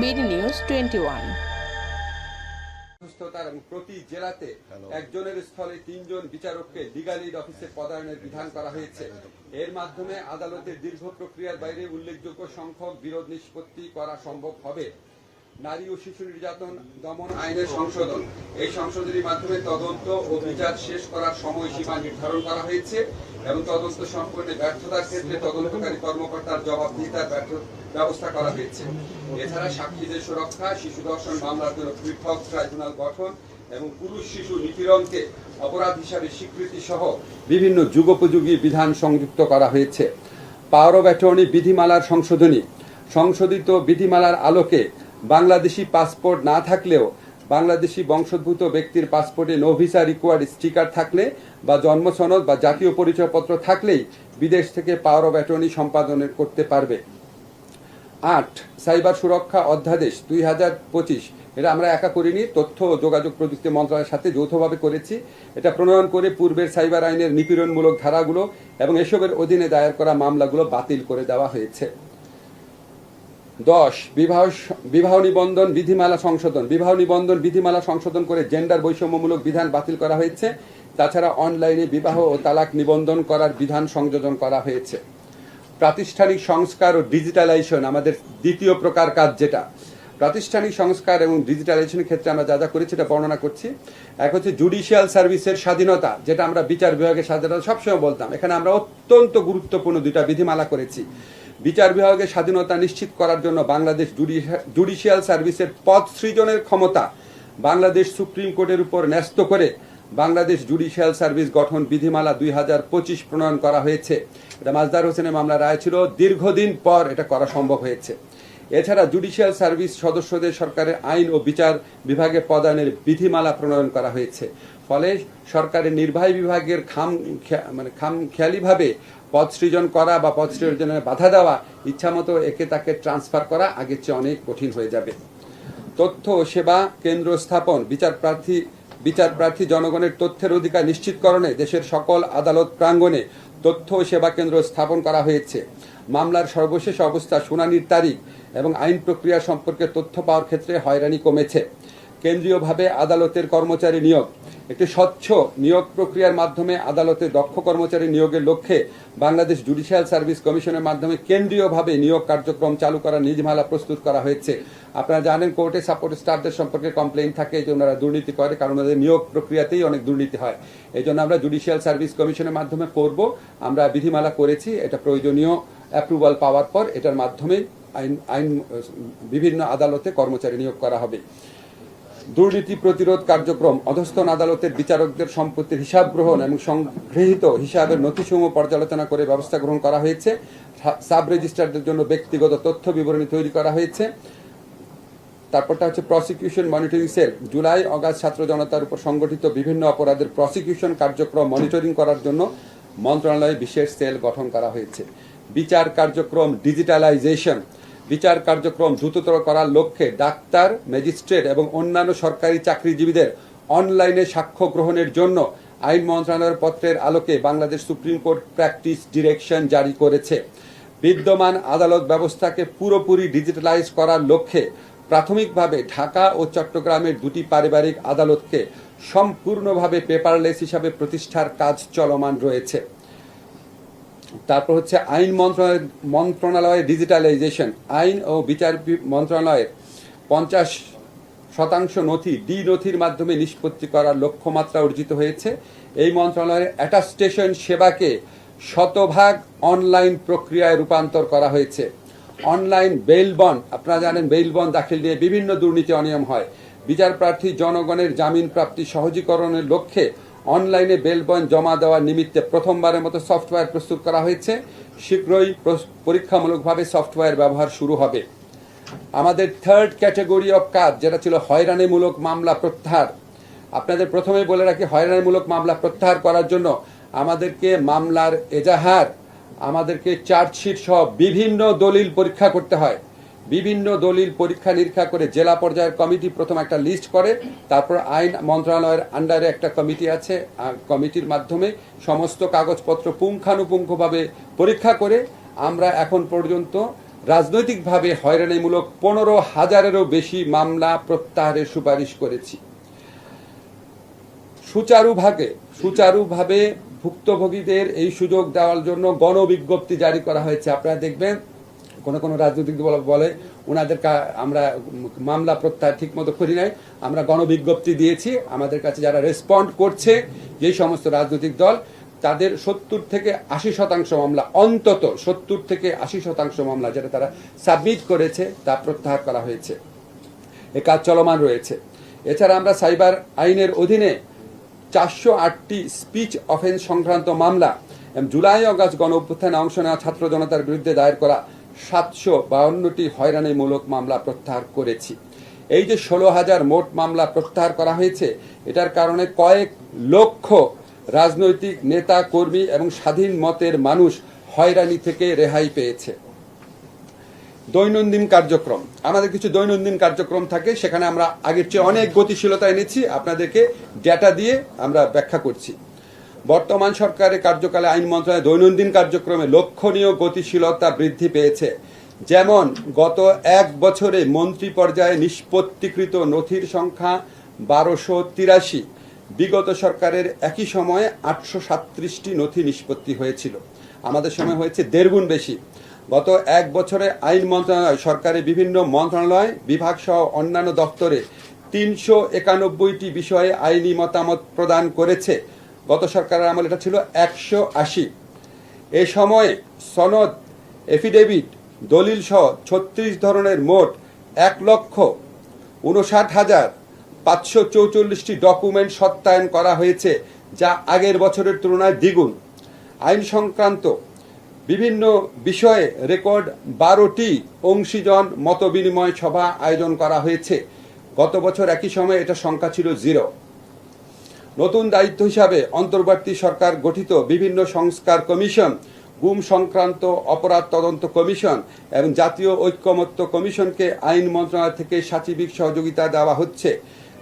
BD news twenty one. সুস্থতার প্রতি জেলাতে একজনের স্থলে তিনজন বিচারককে লিগালিড অফিসে পদায়নের বিধান করা হয়েছে। এর মাধ্যমে আদালতের দীর্ঘ প্রক্রিয়ার বাইরে উল্লেখযোগ্য সংখ্যক বিরোধ নিষ্পত্তি করা সম্ভব হবে। নারী ও শিশু নির্যাতন দমন আইনের সংশোধন। এই সংশোধনীর মাধ্যমে তদন্ত ও বিচার শেষ করার সময়সীমা নির্ধারণ করা হয়েছে এবং তদন্ত সম্পর্কে ব্যর্থতার ক্ষেত্রে তদন্তকারী কর্মকর্তার জবাবদিহিতার ব্যর্থ- ব্যবস্থা করা হয়েছে। এছাড়া সাক্ষীদের সুরক্ষা, শিশু দর্শন মামলার জন্য পৃথক ট্রাইব্যুনাল গঠন এবং পুরুষ শিশু নিপীড়নকে অপরাধ হিসাবে স্বীকৃতি সহ বিভিন্ন যুগোপযোগী বিধান সংযুক্ত করা হয়েছে। পাওয়ার অব অ্যাটর্নি বিধিমালার সংশোধনী। সংশোধিত বিধিমালার আলোকে বাংলাদেশি পাসপোর্ট না থাকলেও বাংলাদেশি বংশোদ্ভূত ব্যক্তির পাসপোর্টে নো ভিসা রিকোয়ার্ড স্টিকার থাকলে বা জন্ম সনদ বা জাতীয় পরিচয়পত্র থাকলেই বিদেশ থেকে পাওয়ার অব অ্যাটর্নি সম্পাদন করতে পারবে। আট, সাইবার সুরক্ষা অধ্যাদেশ দুই হাজার পঁচিশ। এটা আমরা একা করিনি, তথ্য ও যোগাযোগ প্রযুক্তি মন্ত্রণালয়ের সাথে যৌথভাবে করেছি। এটা প্রণয়ন করে পূর্বের সাইবার আইনের নিপীড়নমূলক ধারাগুলো এবং এসবের অধীনে দায়ের করা মামলাগুলো বাতিল করে দেওয়া হয়েছে। দশ, বিবাহ বিবাহ নিবন্ধন, বিধিমালা সংশোধন। বিবাহ নিবন্ধন, বিধিমালা সংশোধন করে জেন্ডার বৈষম্যমূলক বিধান বাতিল করা হয়েছে। তাছাড়া অনলাইনে বিবাহ ও তালাক নিবন্ধন করার বিধান সংযোজন করা হয়েছে। প্রাতিষ্ঠানিক সংস্কার ও ডিজিটালাইজেশন আমাদের দ্বিতীয় প্রকার কাজ যেটা। প্রাতিষ্ঠানিক সংস্কার এবং ডিজিটালাইজেশনের ক্ষেত্রে আমরা যা যা করেছি এটা বর্ণনা করছি। এক হচ্ছে জুডিশিয়াল সার্ভিসের স্বাধীনতা, যেটা আমরা বিচার বিভাগের স্বাধীনতা সবসময় বলতাম। এখানে আমরা অত্যন্ত গুরুত্বপূর্ণ দুইটা বিধিমালা করেছি। বিচার বিভাগের স্বাধীনতা নিশ্চিত করার জন্য বাংলাদেশ জুডিশিয়াল সার্ভিসের পদ সৃজনের ক্ষমতা বাংলাদেশ সুপ্রিম কোর্টের উপর ন্যস্ত করে বাংলাদেশ জুডিশিয়াল সার্ভিস গঠন বিধিমালা দুই হাজার পঁচিশ প্রণয়ন করা হয়েছে। এটা মাজদার হোসেনের মামলা রায় ছিল, দীর্ঘদিন পর এটা করা সম্ভব হয়েছে। এছাড়া জুডিশিয়াল সার্ভিস সদস্যদের সরকারের আইন ও বিচার বিভাগে প্রদানের বিধিমালা প্রণয়ন করা হয়েছে। ফলে সরকারের নির্বাহী বিভাগের খাম মানে খাম খেয়ালিভাবে পদ সৃজন করা বা পদ সৃজনের বাধা দেওয়া ইচ্ছামতো একে তাকে ট্রান্সফার করা আগের চেয়ে অনেক কঠিন হয়ে যাবে। তথ্য সেবা কেন্দ্র স্থাপন, বিচার প্রার্থী বিচার প্রার্থী জনগণের তথ্যের অধিকার নিশ্চিতকরণে দেশের সকল আদালত প্রাঙ্গণে তথ্য সেবা কেন্দ্র স্থাপন করা হয়েছে। মামলার সর্বশেষ অবস্থা শুনানির তারিখ এবং আইন প্রক্রিয়া সম্পর্কে তথ্য পাওয়ার ক্ষেত্রে হয়রানি কমেছে। কেন্দ্রীয়ভাবে আদালতের কর্মচারী নিয়োগ। একটি স্বচ্ছ নিয়োগ প্রক্রিয়ার মাধ্যমে আদালতে দক্ষ কর্মচারী নিয়োগের লক্ষ্যে বাংলাদেশ জুডিশিয়াল সার্ভিস কমিশনের মাধ্যমে কেন্দ্রীয়ভাবে নিয়োগ কার্যক্রম চালু করার নীতিমালা প্রস্তুত করা হয়েছে। আপনারা জানেন, কোর্টে সাপোর্ট স্টাফদের সম্পর্কে কমপ্লেইন থাকে জন্য ওরা দুর্নীতি করে, কারণ ওদের নিয়োগ প্রক্রিয়াতেই অনেক দুর্নীতি হয়। এই জন্য আমরা জুডিশিয়াল সার্ভিস কমিশনের মাধ্যমে করব। আমরা বিধিমালা করেছি, এটা প্রয়োজনীয় অ্যাপ্রুভাল পাওয়ার পর এটার মাধ্যমে আইন আইন, বিভিন্ন আদালতে কর্মচারী নিয়োগ করা হবে। দুর্নীতি প্রতিরোধ কার্যক্রম অধস্থন আদালতের বিচারকদের সম্পত্তির হিসাব গ্রহণ এবং সংগৃহীত হিসাবের নথিসমূহ পর্যালোচনা করে ব্যবস্থা গ্রহণ করা হয়েছে। সাব রেজিস্ট্রারদের জন্য ব্যক্তিগত তথ্য বিবরণী তৈরি করা হয়েছে। তারপরটা হচ্ছে prosecution monitoring cell July August ছাত্র জনতার উপর সংগঠিত বিভিন্ন অপরাধের প্রসিকিউশন কার্যক্রম মনিটরিং করার জন্য মন্ত্রণালয়ে বিশেষ সেল গঠন করা হয়েছে। বিচার কার্যক্রম ডিজিটালাইজেশন বিচার কার্যক্রম দ্রুততর করার লক্ষ্যে ডাক্তার, ম্যাজিস্ট্রেট এবং অন্যান্য সরকারি চাকরিজীবীদের অনলাইনে সাক্ষ্য গ্রহণের জন্য আইন মন্ত্রণালয়ের পত্রের আলোকে Bangladesh supreme court practice direction জারি করেছে। বিদ্যমান আদালত ব্যবস্থাকে পুরোপুরি ডিজিটালাইজ করার লক্ষ্যে প্রাথমিকভাবে ঢাকা ও চট্টগ্রামের দুটি পারিবারিক আদালতকে সম্পূর্ণভাবে পেপারলেস হিসাবে প্রতিষ্ঠার কাজ চলমান রয়েছে। তারপর হচ্ছে আইন মন্ত্রণালয়ের মন্ত্রণালয়ের ডিজিটালাইজেশন আইন ও বিচার মন্ত্রণালয়ের পঞ্চাশ শতাংশ নথি, ডি নথির মাধ্যমে নিষ্পত্তি করার লক্ষ্যমাত্রা অর্জিত হয়েছে। এই মন্ত্রণালয়ের অ্যাটাস্টেশন সেবাকে শতভাগ অনলাইন প্রক্রিয়ায় রূপান্তর করা হয়েছে। অনলাইন বেইল বন্ড আপনারা জানেন বেইল বন্ড দাখিল দিয়ে বিভিন্ন দুর্নীতি অনিয়ম হয়। বিচার প্রার্থী জনগণের জামিন প্রাপ্তি সহজীকরণের লক্ষ্যে অনলাইনে বেল বন্ড জমা দেওয়ার নিমিত্তে প্রথমবারের মতো সফটওয়্যার প্রস্তুত করা হয়েছে। শীঘ্রই পরীক্ষামূলকভাবে সফটওয়্যার ব্যবহার শুরু হবে। আমাদের থার্ড ক্যাটাগরি অফ কাজ, যেটা ছিল হয়রানিমূলক মামলা প্রত্যাহার। আপনাদের প্রথমে বলে রাখি, হয়রানিমূলক মামলা প্রত্যাহার করার জন্য আমাদেরকে মামলার এজাহার, আমাদেরকে চার্জশিট সহ বিভিন্ন দলিল পরীক্ষা করতে হয়। বিভিন্ন দলিল পরীক্ষা নিরীক্ষা করে জেলা পর্যায়ের কমিটি প্রথম একটা লিস্ট করে, তারপর আইন মন্ত্রণালয়ের আন্ডারে একটা কমিটি আছে কমিটির মাধ্যমে সমস্ত কাগজপত্র পুঙ্খানুপুঙ্খভাবে পরীক্ষা করে আমরা এখন পর্যন্ত রাজনৈতিকভাবে হয়রানিমূলক পনেরো হাজারেরও বেশি মামলা প্রত্যাহারের সুপারিশ করেছি। সুচারুভাবে সুচারুভাবে ভুক্তভোগীদের এই সুযোগ দেওয়ার জন্য গণবিজ্ঞপ্তি জারি করা হয়েছে। আপনারা দেখবেন কোন কোনো রাজনৈতিক দল বলে ওনাদের আমরা মামলা প্রত্যাহার ঠিক মতো করি নাই, আমরা গণবিজ্ঞপ্তি দিয়েছি, আমাদের কাছে যারা রেসপন্ড করছে, যেই সমস্ত রাজনৈতিক দল, তাদের সত্তর থেকে আশি শতাংশ মামলা, অন্তত সত্তর থেকে আশি শতাংশ মামলা যেটা তারা সাবমিট করেছে, তা প্রত্যাহার করা হয়েছে। এ কাজ চলমান রয়েছে। এছাড়া আমরা সাইবার আইনের অধীনে চারশো আটটি স্পিচ অফেন্স সংক্রান্ত মামলা জুলাই অগাস্ট গণ অভ্যুত্থানে অংশ নেওয়া ছাত্র জনতার বিরুদ্ধে দায়ের করা সাতশো বাউন্নটি হয়রানিমূলক মামলা প্রত্যাহার করেছি। এই যে ষোলো হাজার মোট মামলা প্রত্যাহার করা হয়েছে, এটার কারণে কয়েক লক্ষ রাজনৈতিক নেতা, কর্মী এবং স্বাধীন মতের মানুষ হয়রানি থেকে রেহাই পেয়েছে। দৈনন্দিন কার্যক্রম। আমাদের কিছু দৈনন্দিন কার্যক্রম থাকে, সেখানে আমরা আগের চেয়ে অনেক গতিশীলতা এনেছি। আপনাদেরকে ডেটা দিয়ে আমরা ব্যাখ্যা করছি। বর্তমান সরকারের কার্যকালে আইন মন্ত্রণালয় দৈনন্দিন কার্যক্রমে লক্ষণীয় গতিশীলতা বৃদ্ধি পেয়েছে। যেমন, গত এক বছরে মন্ত্রী পর্যায়ে নিষ্পত্তিকৃত নথির সংখ্যা বারোশো তিরাশি। বিগত সরকারের একই সময়ে আটশো সাত্রিশটি নথি নিষ্পত্তি হয়েছিল। আমাদের সময় হয়েছে দেড়গুণ বেশি। গত এক বছরে আইন মন্ত্রণালয়, সরকারের বিভিন্ন মন্ত্রণালয় বিভাগ সহ অন্যান্য দপ্তরে তিনশো একানব্বইটি বিষয়ে আইনি মতামত প্রদান করেছে। গত সরকারের আমল এটা ছিল একশো আশি। এ সময়ে সনদ এফিডেভিট দলিল সহ ছত্রিশ ধরনের মোট এক লক্ষ উনষাট হাজার পাঁচশো চৌচল্লিশটি ডকুমেন্ট সত্যায়ন করা হয়েছে, যা আগের বছরের তুলনায় দ্বিগুণ। আইন সংক্রান্ত বিভিন্ন বিষয়ে রেকর্ড বারোটি অংশীজন মতবিনিময় সভা আয়োজন করা হয়েছে। গত বছর একই সময়ে এটা সংখ্যা ছিল জিরো। নতুন দায়িত্ব হিসাবে অন্তর্বর্তী সরকার গঠিত বিভিন্ন সংস্কার কমিশন, গুম সংক্রান্ত অপরাধ তদন্ত কমিশন এবং জাতীয় ঐক্যমত্য কমিশনকে আইন মন্ত্রণালয় থেকে সাচিবিক সহযোগিতা দেওয়া হচ্ছে।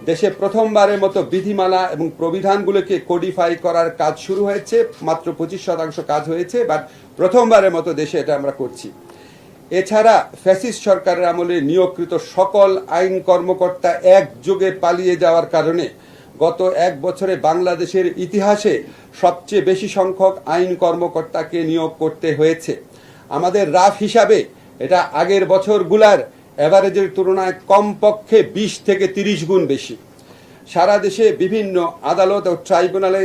দেশে প্রথমবারের মতো বিধিমালা এবং প্রবিধানগুলোকে কোডিফাই করার কাজ শুরু হয়েছে, মাত্র পঁচিশ শতাংশ কাজ হয়েছে বাট প্রথমবারের মতো দেশে এটা আমরা করছি। এছাড়া ফ্যাসিস্ট সরকারের আমলে নিয়োগকৃত সকল আইন কর্মকর্তা একযোগে পালিয়ে যাওয়ার কারণে গত এক বছরে বাংলাদেশের ইতিহাসে সবচেয়ে বেশি সংখ্যক আইন কর্মকর্তাকে নিয়োগ করতে হয়েছে। আমাদের রাফ হিসাবে এটা আগের বছরগুলার অ্যাভারেজের তুলনায় কমপক্ষে বিশ থেকে তিরিশ গুণ বেশি। সারা দেশে বিভিন্ন আদালত ও ট্রাইব্যুনালে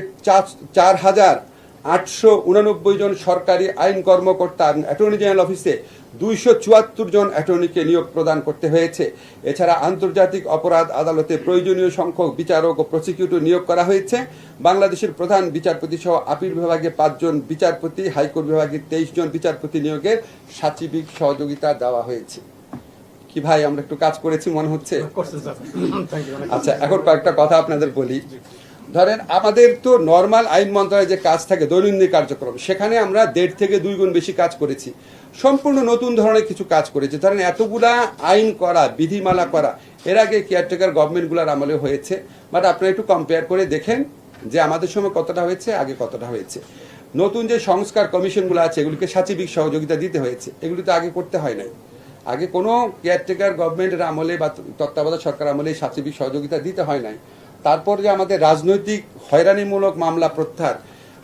চার হাজার আটশো উনানব্বই জন সরকারি আইন কর্মকর্তা অ্যাটর্নি জেনারেল অফিসে দুইশো চুয়াত্তর জন অ্যাটর্নিকে নিয়োগ প্রদান করতে হয়েছে। এছাড়া আন্তর্জাতিক অপরাধ আদালতে প্রয়োজনীয় সংখ্যক বিচারক ও প্রসিকিউটর নিয়োগ করা হয়েছে। বাংলাদেশের প্রধান বিচারপতি সহ আপিল বিভাগে পাঁচজন বিচারপতি হাইকোর্ট বিভাগে তেইশ জন বিচারপতি নিয়োগের সাচিবিক সহযোগিতা দেওয়া হয়েছে। কি ভাই আমরা একটু কাজ করেছি মনে হচ্ছে? আচ্ছা এখন কয়েকটা কথা আপনাদের বলি। ধরেন আমাদের তো নর্মাল আইন মন্ত্রণালয়ে যে কাজ থাকে দৈনন্দিন কার্যক্রম সেখানে আমরা দেড় থেকে দুই গুণ বেশি কাজ করেছি। সম্পূর্ণ নতুন ধরনের কিছু কাজ করেছে। ধরেন এতগুলা আইন করা, বিধিমালা করা, এর আগে কেয়ারটেকার গভর্নমেন্টগুলোর আমলে হয়েছে। বাট আপনারা একটু কম্পেয়ার করে দেখেন যে আমাদের সময় কতটা হয়েছে, আগে কতটা হয়েছে। নতুন যে সংস্কার কমিশনগুলো আছে, এগুলিকে সাচিবিক সহযোগিতা দিতে হয়েছে। এগুলি তো আগে করতে হয় নাই। আগে কোনো কেয়ারটেকার গভর্নমেন্টের আমলে বা তত্ত্বাবধায়ক সরকার আমলে সাচিবিক সহযোগিতা দিতে হয় নাই। তারপর যে আমাদের রাজনৈতিক হয়রানিমূলক মামলা প্রত্যাহার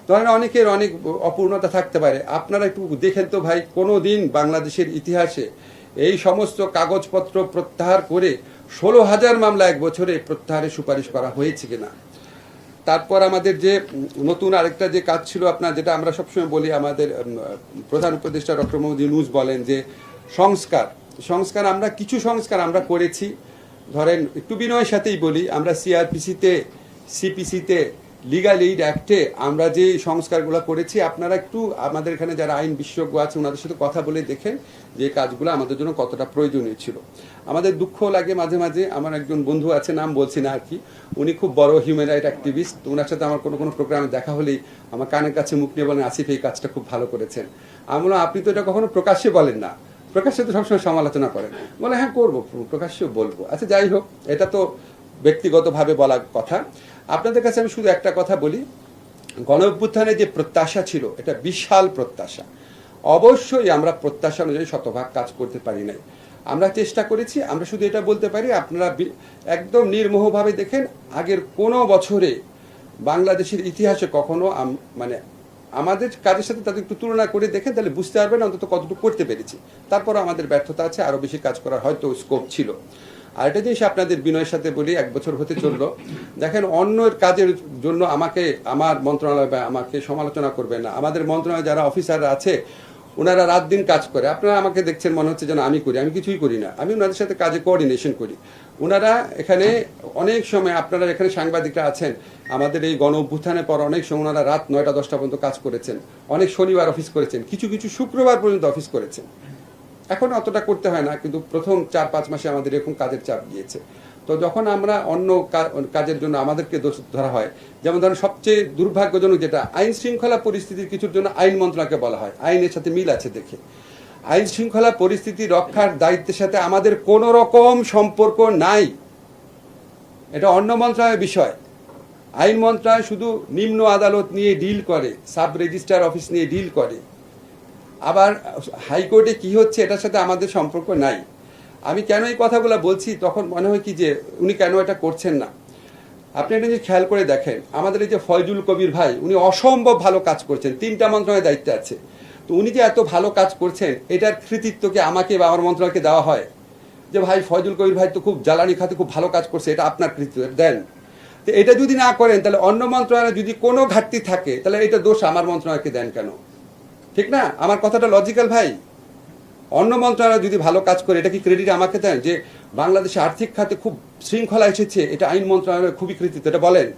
ধরেন অনেকের অনেক অপূর্ণতা থাকতে পারে। আপনারা একটু দেখেন তো ভাই কোনো দিন বাংলাদেশের ইতিহাসে এই সমস্ত কাগজপত্র প্রত্যাহার করে ষোলো হাজার মামলা এক বছরে প্রত্যাহারের সুপারিশ করা হয়েছে কিনা? তারপর আমাদের যে নতুন আরেকটা যে কাজ ছিল আপনার, যেটা আমরা সবসময় বলি, আমাদের প্রধান উপদেষ্টা ডক্টর মোহাম্মদ ইউনুস বলেন যে, সংস্কার সংস্কার আমরা, কিছু সংস্কার আমরা করেছি। ধরেন একটু বিনয়ের সাথেই বলি, আমরা সিআরপিসিতে সিপিসিতে লিগাল এইড অ্যাক্টে আমরা যে সংস্কারগুলো করেছি, আপনারা একটু আমাদের এখানে যারা আইন বিশেষজ্ঞ আছে, ওনাদের সাথে কথা বলে দেখেন যে কাজগুলো আমাদের জন্য কতটা প্রয়োজনীয় ছিল। আমাদের দুঃখ লাগে মাঝে মাঝে, আমার একজন বন্ধু আছে, নাম বলছি না আর কি। উনি খুব বড় হিউম্যান রাইট অ্যাক্টিভিস্ট ওনার সাথে আমার কোনো কোনো প্রোগ্রামে দেখা হলেই আমার কানের কাছে মুখ নিয়ে বলেন, আসিফ, এই কাজটা খুব ভালো করেছেন। আমি আপনি তো এটা কখনো প্রকাশ্যে বলেন না। প্রকাশ্যে তো সবসময় সমালোচনা করেন। বলে হ্যাঁ করব প্রকাশ্যে বলব। আচ্ছা যাই হোক, এটা তো ব্যক্তিগতভাবে বলা কথা। আপনাদের কাছে আমি শুধু একটা কথা বলি। গণ যে প্রত্যাশা ছিল, এটা বিশাল প্রত্যাশা। অবশ্যই আমরা প্রত্যাশা অনুযায়ী শতভাগ কাজ করতে পারি নাই। আমরা চেষ্টা করেছি, আমরা শুধু এটা বলতে পারি, আপনারা একদম নির্মোহভাবে দেখেন, আগের কোনো বছরে বাংলাদেশের ইতিহাসে কখনো মানে আমাদের কাজের সাথে তাদের একটু তুলনা করে দেখেন, তাহলে বুঝতে পারবেন অন্তত কতটুকু করতে পেরেছি। তারপর আমাদের ব্যর্থতা আছে, আরও বেশি কাজ করার হয়তো স্কোপ ছিল। আর একটা জিনিস আপনাদের বিনয়ের সাথে বলি, এক বছর হতে চলল। দেখেন, অন্যের কাজের জন্য আমাকে, আমার মন্ত্রণালয় বা আমাকে সমালোচনা করবেন না। আমাদের মন্ত্রণালয়ে যারা অফিসাররা আছে ওনারা রাত দিন কাজ করে। আপনারা আমাকে দেখছেন, মনে হচ্ছে যেন আমি করি। আমি কিছুই করি না। আমি ওনাদের সাথে কাজে কোঅর্ডিনেশন করি। ওনারা এখানে অনেক সময় আপনারা এখানে সাংবাদিকরা আছেন, আমাদের এই গণ অভ্যুত্থানের পর অনেক সময় ওনারা রাত নয়টা, দশটা পর্যন্ত কাজ করেছেন। অনেক শনিবার অফিস করেছেন। কিছু কিছু শুক্রবার পর্যন্ত অফিস করেছেন। এখন অতটা করতে হয় না, কিন্তু প্রথম চার পাঁচ মাসে আমাদের এরকম কাজের চাপ দিয়েছে তো যখন আমরা অন্য কাজের জন্য আমাদেরকে দোষ ধরা হয়, যেমন ধরেন সবচেয়ে দুর্ভাগ্যজনক যেটা, আইন শৃঙ্খলা পরিস্থিতির কিছুর জন্য আইন মন্ত্রণালয়কে বলা হয়। আইনের সাথে মিল আছে দেখে। আইন শৃঙ্খলা পরিস্থিতি রক্ষার দায়িত্বের সাথে আমাদের কোনো রকম সম্পর্ক নাই। এটা অন্য মন্ত্রণালয়ের বিষয়। আইন মন্ত্রণালয় শুধু নিম্ন আদালত নিয়ে ডিল করে, সাব রেজিস্ট্রার অফিস নিয়ে ডিল করে। আবার হাইকোর্টে কি হচ্ছে এটার সাথে আমাদের সম্পর্ক নাই। আমি কেন এই কথাগুলো বলছি? তখন মনে হয় কি যে উনি কেন এটা করছেন না? আপনি একটা জিনিস খেয়াল করে দেখেন, আমাদের এই যে ফয়জুল কবির ভাই, উনি অসম্ভব ভালো কাজ করছেন, তিনটা মন্ত্রণালয়ের দায়িত্বে আছে। তো উনি যে এত ভালো কাজ করছেন, এটার কৃতিত্বকে আমাকে বা আমার মন্ত্রণালয়কে দেওয়া হয় যে, ভাই, ফয়জুল কবির ভাই তো খুব জ্বালানি খাতে খুব ভালো কাজ করছে, এটা আপনার কৃতিত্ব দেন। তো এটা যদি না করেন, তাহলে অন্য মন্ত্রণালয়ে যদি কোনো ঘাটতি থাকে, তাহলে এটা দোষ আমার মন্ত্রণালয়কে দেন কেন? ঠিক না? আমার কথাটা লজিক্যাল ভাই। অন্য মন্ত্রণালয় যদি ভালো কাজ করে, এটা কি ক্রেডিট আমাকে দেন যে বাংলাদেশে আর্থিক খাতে খুব শৃঙ্খলা এসেছে, এটা আইন মন্ত্রণালয়ের খুবই কৃতিত্ব, এটা বলেন।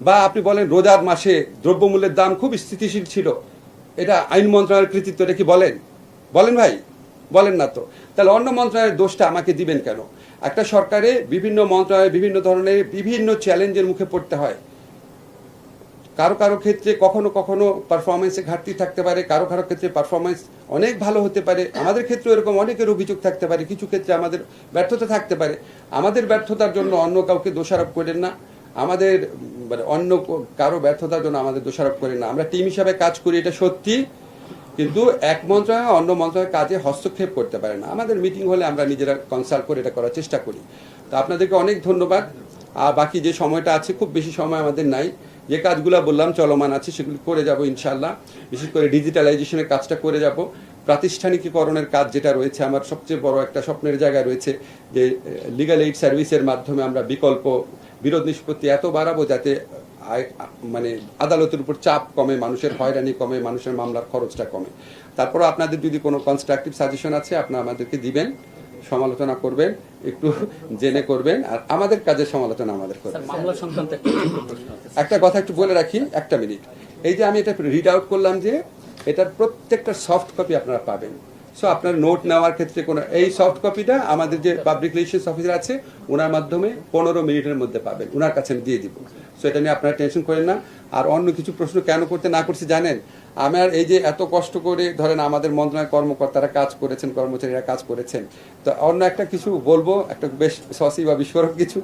বা আপনি বলেন রোজার মাসে দ্রব্যমূল্যের দাম খুব স্থিতিশীল ছিল, এটা আইন মন্ত্রণালয়ের কৃতিত্ব, এটা কি বলেন? বলেন ভাই, বলেন না তো। তাহলে অন্য মন্ত্রণালয়ের দোষটা আমাকে দিবেন কেন? একটা সরকারে বিভিন্ন মন্ত্রণালয়ে বিভিন্ন ধরনের বিভিন্ন চ্যালেঞ্জের মুখে পড়তে হয়। কারও কারও ক্ষেত্রে কখনো কখনো পারফরমেন্সে ঘাটতি থাকতে পারে, কারও কারও ক্ষেত্রে পারফরমেন্স অনেক ভালো হতে পারে। আমাদের ক্ষেত্রে এরকম অনেকের অভিযোগ থাকতে পারে, কিছু ক্ষেত্রে আমাদের ব্যর্থতা থাকতে পারে। আমাদের ব্যর্থতার জন্য অন্য কাউকে দোষারোপ করেন না। আমাদের মানে অন্য কারও ব্যর্থতার জন্য আমাদের দোষারোপ করেন না। আমরা টিম হিসাবে কাজ করি, এটা সত্যি। কিন্তু এক মন্ত্রণালয় অন্য মন্ত্রণালয়ের কাজে হস্তক্ষেপ করতে পারে না। আমাদের মিটিং হলে আমরা নিজেরা কনসাল্ট করে এটা করার চেষ্টা করি। তো আপনাদেরকে অনেক ধন্যবাদ। আর বাকি যে সময়টা আছে, খুব বেশি সময় আমাদের নাই। যে কাজগুলো বললাম চলমান আছে সেগুলি করে যাব ইনশাল্লাহ বিশেষ করে ডিজিটালাইজেশনের কাজটা করে যাব। প্রাতিষ্ঠানিকীকরণের কাজ যেটা রয়েছে, আমার সবচেয়ে বড় একটা স্বপ্নের জায়গা রয়েছে যে লিগাল এইড সার্ভিসের মাধ্যমে আমরা বিকল্প বিরোধ নিষ্পত্তি এত বাড়াবো যাতে মানে আদালতের উপর চাপ কমে, মানুষের হয়রানি কমে, মানুষের মামলার খরচটা কমে। তারপর আপনাদের যদি কোনো কনস্ট্রাকটিভ সাজেশন আছে, আপনারা আমাদেরকে দিবেন। সমালোচনা করবেন একটু জেনে করবেন আর আমাদের কাজের সমালোচনা আমাদের করবেন। একটা কথা একটু বলে রাখি একটা মিনিট। এই যে আমি এটা রিড আউট করলাম যে এটার প্রত্যেকটা সফট কপি আপনারা পাবেন। সো আপনার নোট নেওয়ার ক্ষেত্রে কোনো এই সফট কপিটা আমাদের যে পাবলিক রিলেশনস অফিসার আছে ওনার মাধ্যমে পনেরো মিনিটের মধ্যে পাবেন ওনার কাছে আমি দিয়ে দিব। সো এটা নিয়ে আপনারা টেনশন করেন না। আর অন্য কিছু প্রশ্ন কেন করতে না করছি জানেন? আমার এই যে এত কষ্ট করে ধরেন আমাদের মন্ত্রণালয়ের কর্মকর্তারা কাজ করেছেন, কর্মচারীরা কাজ করেছেন। তো অন্য একটা কিছু বলব, একটা বেশ সসি বা বিস্ফোরক কিছু।